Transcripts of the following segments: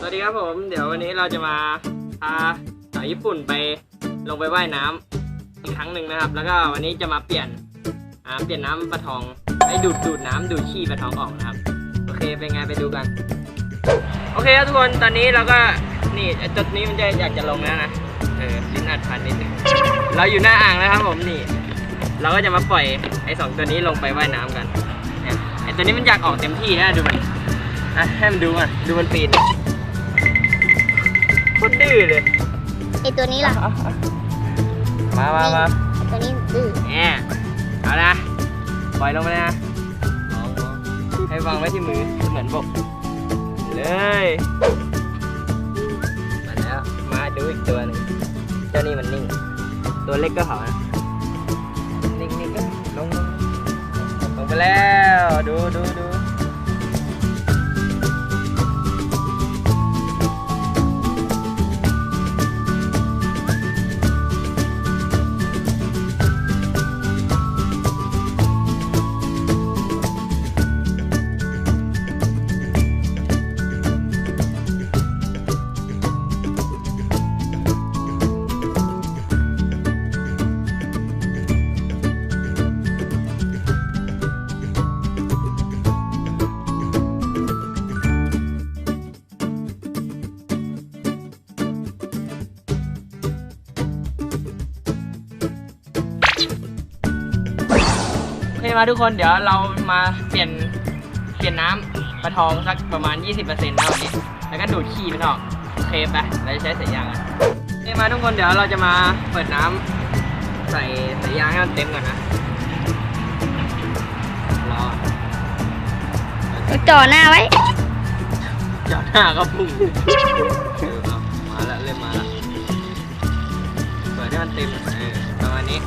สวัสดีครับผม เดี๋ยววันนี้เราจะมาพาสาวญี่ปุ่นไปลงไปว่ายน้ำอีกครั้งหนึ่งนะครับ แล้วก็วันนี้จะมาเปลี่ยนอ่าเปลี่ยนน้ำปลาทองไอ้ดูดดูดน้ำดูดขี้ปลาทองออกนะครับ โอเคเป็นไงไปดูกัน โอเคครับทุกคนตอนนี้เราก็นี่จุดนี้มันจะอยากจะลงแล้วนะเออลิ้นอัดพันนิดนึงเราอยู่หน้าอ่างแล้วครับผมนี่ เราก็จะมาปล่อยไอ้สองตัวนี้ลงไปว่ายน้ำกันไอ้ตัวนี้มันอยากออกเต็มที่นะดูมันให้มันดูอะดูมันปีน โคตรดื้อเลยไอตัวนี้ล่ะ มามามาไอตัวนี้ดื้อแง่เอานะปล่อยลงไปเลยนะลองลองให้วางไว้ที่มือเหมือนบกเลยมาแล้วมาดูอีกตัวหนึงเจ้านี่มันนิ่ง ตัวเล็กก็เผานะนิ่งนิ่งก็ลงลงลงไปแล้วดูดูดู มาทุกคนเดี๋ยวเรามาเปลี่ยนเปลี่ยนน้ำปลาทองสักประมาณ 20%นะวันนี้ แล้วก็ดูดขี้มันออกโอเคไปเราจะใช้สายยางกันโอเคมาทุกคนเดี๋ยวเราจะมาเปิดน้ำใส่สายยางให้มันเต็มก่อนนะรอจ่อหน้าไว้จอดหน้าก็พุ่งเออเอามาแล้วเริ่มมาแล้วเปิดให้มันเต็มเออประมาณนี้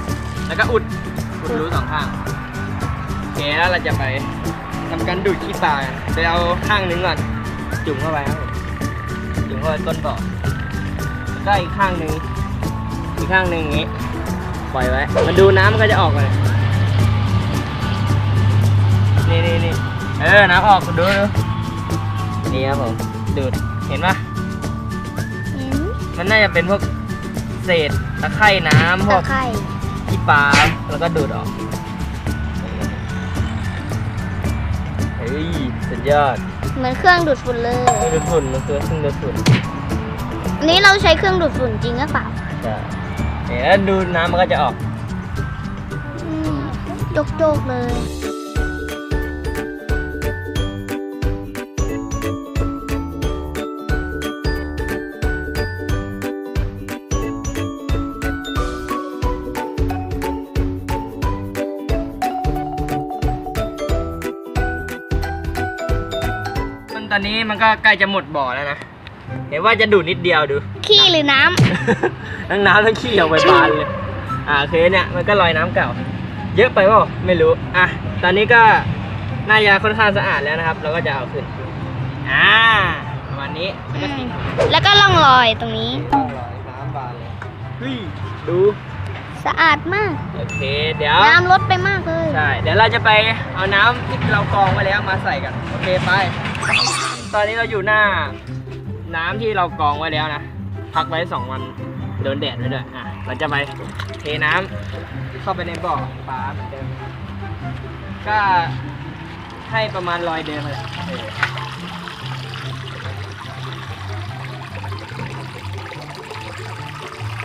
แล้วก็อุดอุดรูสองข้างโอ เคแล้วเราจะไปทำการดูดขี้ปลากันโดยเอาข้างนึงก่อนจุ่มเข้าไปครับผมจุ่มเข้าไปต้นบ่อแล้วก็อีกข้างนึงอีกข้างนึงอย่างนี้ปล่อยไว้มันดูน้ำมันก็จะออกเลยนี่นี่นี่เออน้ำออกดูดูนี่ครับผมดูดเห็นปะอืมมันน่าจะเป็นพวกเศษตะไคร่น้ำพวตะกไคร่ขี้ปลาแล้วก็ดูดออก ฮ้ยสุดยอดเหมือนเครื่องดูดฝุ่นเลยเครื่องดูดฝุ่นมันคือเครื่องดูดฝุ่นอันนี้เราใช้เครื่องดูดฝุ่นจริงหรือเปล่าใช่เดี๋ยวดูน้ำมันก็จะออกอืมโจกๆเลย ตอนนี้มันก็ใกล้จะหมดบ่อแล้วนะ เห็นว่าจะดูดนิดเดียวดู ขี้หรือน้ทั้งน้ำทั้งขี้ออกไปบานเลย อ่าโอเคเนี่ยมันก็ลอยน้ำเก่า เยอะไปเปล่าไม่รู้ อะ ตอนนี้ก็น่าจะค่อนข้างสะอาดแล้วนะครับ เราก็จะเอาขึ้น อ่าประมาณนี้แล้วก็ทิ้งำแล้วก็ล่องลอยตรงนี้ต้องรอให้น้ำบานเลย เฮ้ย ดู สะอาดมาก โอเค เดี๋ยว น้ำลดไปมากเลย ใช่ เดี๋ยวเราจะไปเอาน้ำที่เรากรองไว้แล้วมาใส่กัน โอเคไป ตอนนี้เราอยู่หน้า น้ำที่เรากรองไว้แล้วนะ พักไว้สองวันโดนแดดไว้ด้วย อะ เราจะไปเทน้ำเข้าไปในบ่อปลาเหมือนเดิม ก็ให้ประมาณรอยเดิมเลยเออ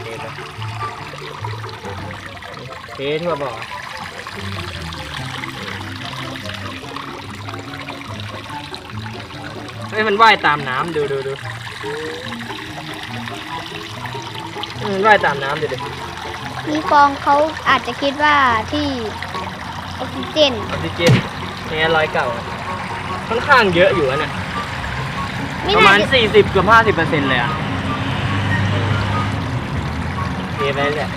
เทไป เททั่วบ่อเฮ้ยมันว่ายตามน้ำดูดูดูมันว่ายตามน้ำดูดิมีฟองเขาอาจจะคิดว่าที่ออกซิเจนออกซิเจนเนี่ยรอยเก่า ค่อนข้างเยอะอยู่อะเนี่ยไม่ประน่ามาณจะสี่สิบเกือบห้าสิบเปอร์เซ็นต์เลยอะเทไปเรื่อย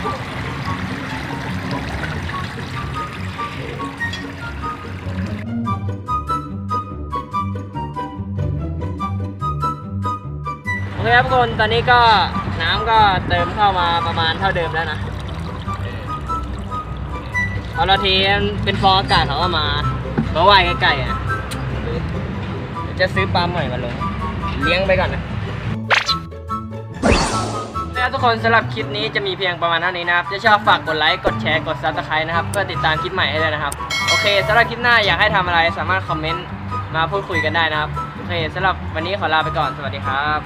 โอเคครับทุกคนตอนนี้ก็น้ำก็เติมเข้ามาประมาณเท่าเดิมแล้วนะพอเราทีเป็นฟองอากาศเขาก็มามาว่ายใกล้ๆอะจะซื้อปลาใหม่มาลง เลี้ยงไปก่อนนะแล้วทุกคนสำหรับคลิปนี้จะมีเพียงประมาณเท่านี้นะครับ จะชอบฝากกดไลค์กดแชร์กดซับสไครต์นะครับเพื่อติดตามคลิปใหม่ให้เลยนะครับ โอเคสำหรับคลิปหน้าอยากให้ทำอะไรสามารถคอมเมนต์มาพูดคุยกันได้นะครับ เคสำหรับวันนี้ขอลาไปก่อนสวัสดีครับ